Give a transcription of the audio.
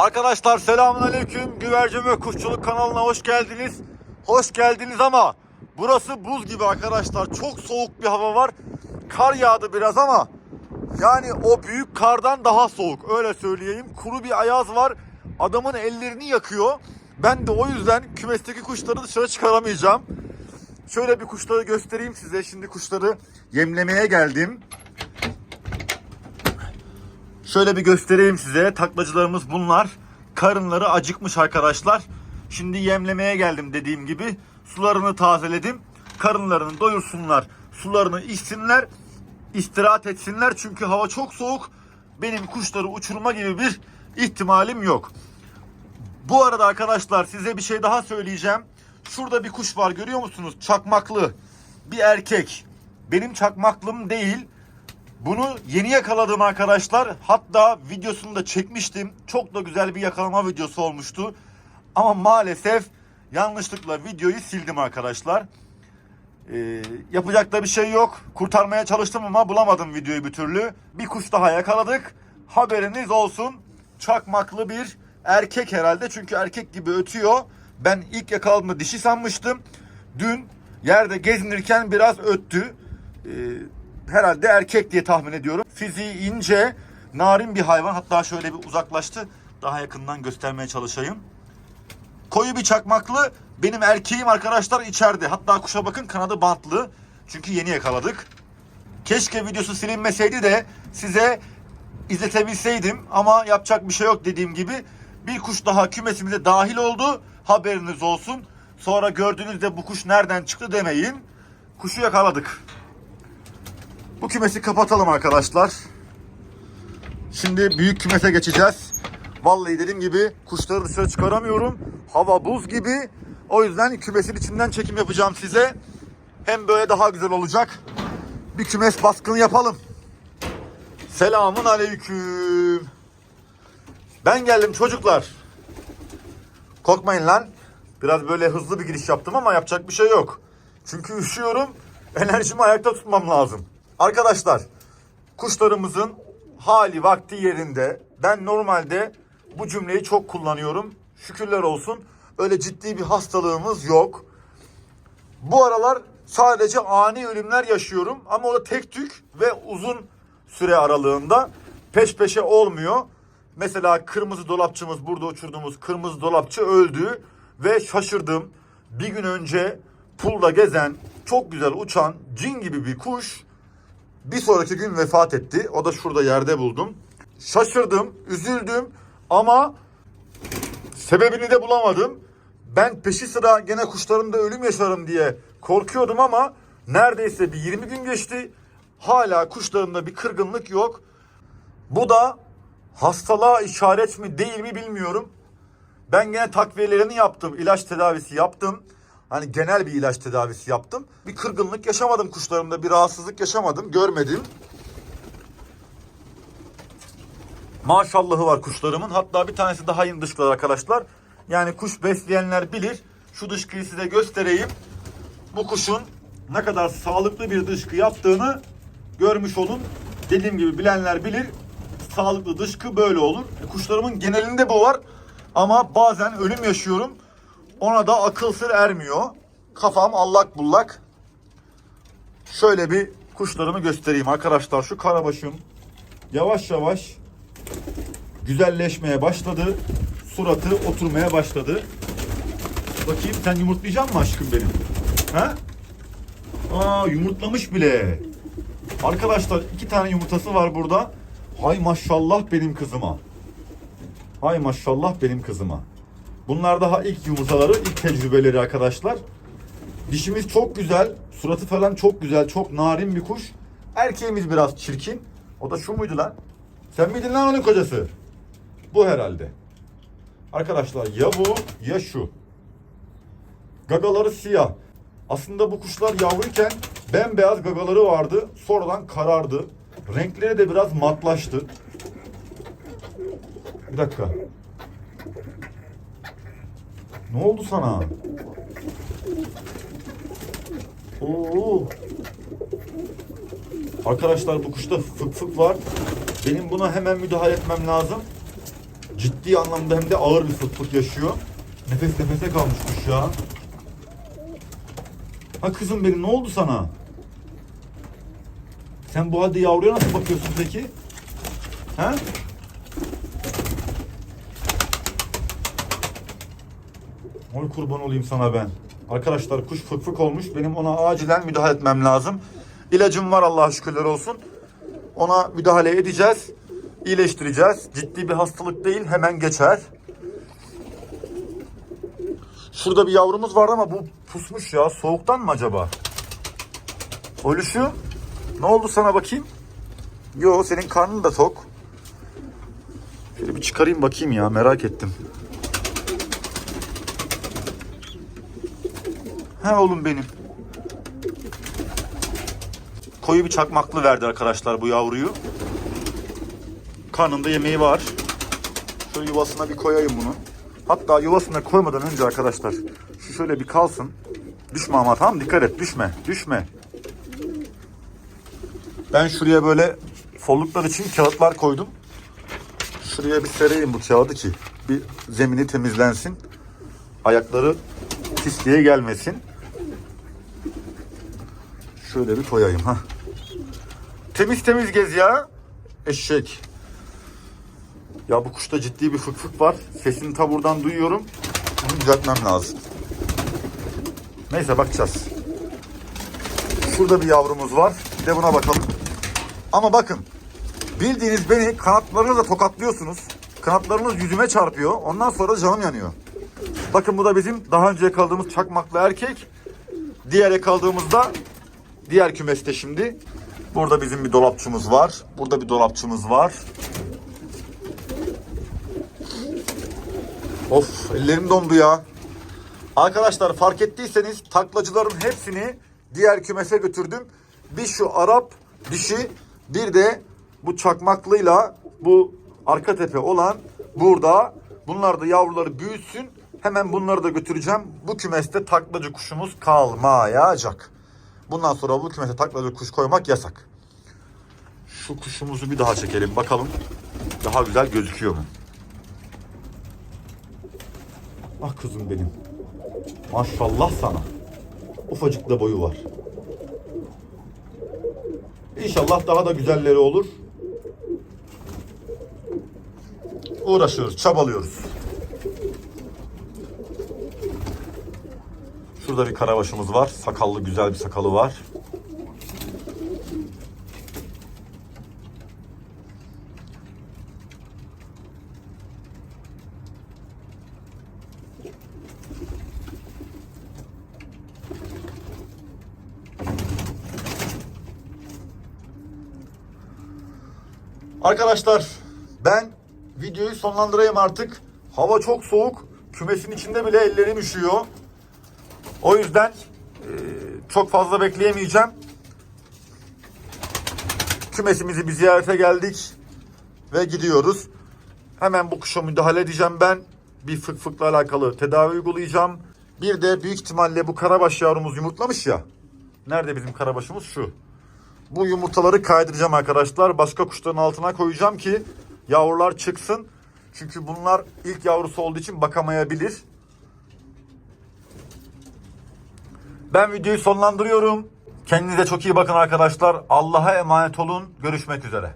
Arkadaşlar selamünaleyküm. Güvercin ve Kuşçuluk kanalına hoş geldiniz. Hoş geldiniz ama burası buz gibi arkadaşlar. Çok soğuk bir hava var. Kar yağdı biraz ama yani o büyük kardan daha soğuk. Öyle söyleyeyim. Kuru bir ayaz var. Adamın ellerini yakıyor. Ben de o yüzden kümesteki kuşları dışarı çıkaramayacağım. Şöyle bir kuşları göstereyim size. Şimdi kuşları yemlemeye geldim. Şöyle bir göstereyim size. Taklacılarımız bunlar. Karınları acıkmış arkadaşlar. Şimdi yemlemeye geldim dediğim gibi. Sularını tazeledim. Karınlarını doyursunlar. Sularını içsinler. istirahat etsinler. Çünkü hava çok soğuk. Benim kuşları uçurma gibi bir ihtimalim yok. Bu arada arkadaşlar size bir şey daha söyleyeceğim. Şurada bir kuş var görüyor musunuz? Çakmaklı. Bir erkek. Benim çakmaklım değil. Bunu yeni yakaladım arkadaşlar. Hatta videosunu da çekmiştim. Çok da güzel bir yakalama videosu olmuştu. Ama maalesef yanlışlıkla videoyu sildim arkadaşlar. Ee, yapacak da bir şey yok. Kurtarmaya çalıştım ama bulamadım videoyu bir türlü. Bir kuş daha yakaladık. Haberiniz olsun. Çakmaklı bir erkek herhalde. Çünkü erkek gibi ötüyor. Ben ilk yakaladığımda dişi sanmıştım. Dün yerde gezinirken biraz öttü. Ee, herhalde erkek diye tahmin ediyorum. Fiziği ince, narin bir hayvan. Hatta şöyle bir uzaklaştı. Daha yakından göstermeye çalışayım. Koyu bir çakmaklı. Benim erkeğim arkadaşlar içeride. Hatta kuşa bakın kanadı bantlı. Çünkü yeni yakaladık. Keşke videosu silinmeseydi de size izletebilseydim. Ama yapacak bir şey yok dediğim gibi. Bir kuş daha kümesimize dahil oldu. Haberiniz olsun. Sonra gördüğünüzde bu kuş nereden çıktı demeyin. Kuşu yakaladık. Bu kümesi kapatalım arkadaşlar. Şimdi büyük kümese geçeceğiz. Vallahi dediğim gibi kuşları dışarı çıkaramıyorum. Hava buz gibi. O yüzden kümesin içinden çekim yapacağım size. Hem böyle daha güzel olacak. Bir kümes baskını yapalım. Selamun aleyküm. Ben geldim çocuklar. Korkmayın lan. Biraz böyle hızlı bir giriş yaptım ama yapacak bir şey yok. Çünkü üşüyorum. Enerjimi ayakta tutmam lazım. Arkadaşlar kuşlarımızın hali vakti yerinde. Ben normalde bu cümleyi çok kullanıyorum. Şükürler olsun. Öyle ciddi bir hastalığımız yok. Bu aralar sadece ani ölümler yaşıyorum ama o da tek tük ve uzun süre aralığında peş peşe olmuyor. Mesela kırmızı dolapçımız burada uçurduğumuz kırmızı dolapçı öldü ve şaşırdım. Bir gün önce pulda gezen çok güzel uçan cin gibi bir kuş bir sonraki gün vefat etti. O da şurada yerde buldum. Şaşırdım, üzüldüm ama sebebini de bulamadım. Ben peşi sıra gene kuşlarımda ölüm yaşarım diye korkuyordum ama neredeyse bir 20 gün geçti. Hala kuşlarımda bir kırgınlık yok. Bu da hastalığa işaret mi değil mi bilmiyorum. Ben gene takviyelerini yaptım. ilaç tedavisi yaptım. Hani genel bir ilaç tedavisi yaptım. Bir kırgınlık yaşamadım kuşlarımda. Bir rahatsızlık yaşamadım. Görmedim. Maşallahı var kuşlarımın. Hatta bir tanesi daha yeni dışkılar arkadaşlar. Yani kuş besleyenler bilir. Şu dışkıyı size göstereyim. Bu kuşun ne kadar sağlıklı bir dışkı yaptığını görmüş olun. Dediğim gibi bilenler bilir. Sağlıklı dışkı böyle olur. E, kuşlarımın genelinde bu var. Ama bazen ölüm yaşıyorum. Ona da akıl sır ermiyor. Kafam allak bullak. Şöyle bir kuşlarımı göstereyim arkadaşlar. Şu karabaşım yavaş yavaş güzelleşmeye başladı. Suratı oturmaya başladı. Bakayım sen yumurtlayacak mısın aşkım benim? Ha? Aa yumurtlamış bile. Arkadaşlar iki tane yumurtası var burada. Hay maşallah benim kızıma. Hay maşallah benim kızıma. Bunlar daha ilk yumurtaları, ilk tecrübeleri arkadaşlar. Dişimiz çok güzel. Suratı falan çok güzel. Çok narin bir kuş. Erkeğimiz biraz çirkin. O da şu muydu lan? Sen miydin lan onun kocası? Bu herhalde. Arkadaşlar ya bu ya şu. Gagaları siyah. Aslında bu kuşlar yavruyken bembeyaz gagaları vardı. Sonradan karardı. Renkleri de biraz matlaştı. Bir dakika. Ne oldu sana? Oo. Arkadaşlar bu kuşta fık fık var. Benim buna hemen müdahale etmem lazım. Ciddi anlamda hem de ağır bir fıt fıt yaşıyor. Nefes nefese kalmış kuş ya. Ha kızım benim ne oldu sana? Sen bu halde yavruya nasıl bakıyorsun peki? Ha? Oy kurban olayım sana ben. Arkadaşlar kuş fık fık olmuş. Benim ona acilen müdahale etmem lazım. İlacım var Allah'a şükürler olsun. Ona müdahale edeceğiz. iyileştireceğiz. Ciddi bir hastalık değil. Hemen geçer. Şurada bir yavrumuz vardı ama bu pusmuş ya. Soğuktan mı acaba? Oluşu. Ne oldu sana bakayım? Yo senin karnın da tok. Şöyle bir çıkarayım bakayım ya merak ettim. He oğlum benim. Koyu bir çakmaklı verdi arkadaşlar bu yavruyu. Karnında yemeği var. Şöyle yuvasına bir koyayım bunu. Hatta yuvasına koymadan önce arkadaşlar şu şöyle bir kalsın. Düşme ama tamam dikkat et düşme düşme. Ben şuraya böyle folluklar için kağıtlar koydum. Şuraya bir sereyim bu kağıdı ki bir zemini temizlensin. Ayakları pisliğe gelmesin. Şöyle bir koyayım ha. Temiz temiz gez ya. Eşek. Ya bu kuşta ciddi bir fık fık var. Sesini ta buradan duyuyorum. Bunu düzeltmem lazım. Neyse bakacağız. Şurada bir yavrumuz var. Bir de buna bakalım. Ama bakın. Bildiğiniz beni kanatlarınızla tokatlıyorsunuz. Kanatlarınız yüzüme çarpıyor. Ondan sonra canım yanıyor. Bakın bu da bizim daha önce yakaladığımız çakmaklı erkek. Diğer yakaladığımızda diğer kümeste şimdi. Burada bizim bir dolapçımız var. Burada bir dolapçımız var. Of ellerim dondu ya. Arkadaşlar fark ettiyseniz taklacıların hepsini diğer kümese götürdüm. Bir şu Arap dişi bir de bu çakmaklıyla bu arka tepe olan burada. Bunlar da yavruları büyüsün. Hemen bunları da götüreceğim. Bu kümeste taklacı kuşumuz kalmayacak. Bundan sonra bu kümese taklacı kuş koymak yasak. Şu kuşumuzu bir daha çekelim bakalım. Daha güzel gözüküyor mu? Ah kızım benim. Maşallah sana. Ufacık da boyu var. İnşallah daha da güzelleri olur. Uğraşıyoruz, çabalıyoruz. Şurada bir karabaşımız var. Sakallı güzel bir sakalı var. Arkadaşlar ben videoyu sonlandırayım artık. Hava çok soğuk. Kümesin içinde bile ellerim üşüyor. O yüzden e, çok fazla bekleyemeyeceğim. Kümesimizi bir ziyarete geldik ve gidiyoruz. Hemen bu kuşa müdahale edeceğim ben. Bir fık fıkla alakalı tedavi uygulayacağım. Bir de büyük ihtimalle bu karabaş yavrumuz yumurtlamış ya. Nerede bizim karabaşımız? Şu. Bu yumurtaları kaydıracağım arkadaşlar. Başka kuşların altına koyacağım ki yavrular çıksın. Çünkü bunlar ilk yavrusu olduğu için bakamayabilir. Ben videoyu sonlandırıyorum. Kendinize çok iyi bakın arkadaşlar. Allah'a emanet olun. Görüşmek üzere.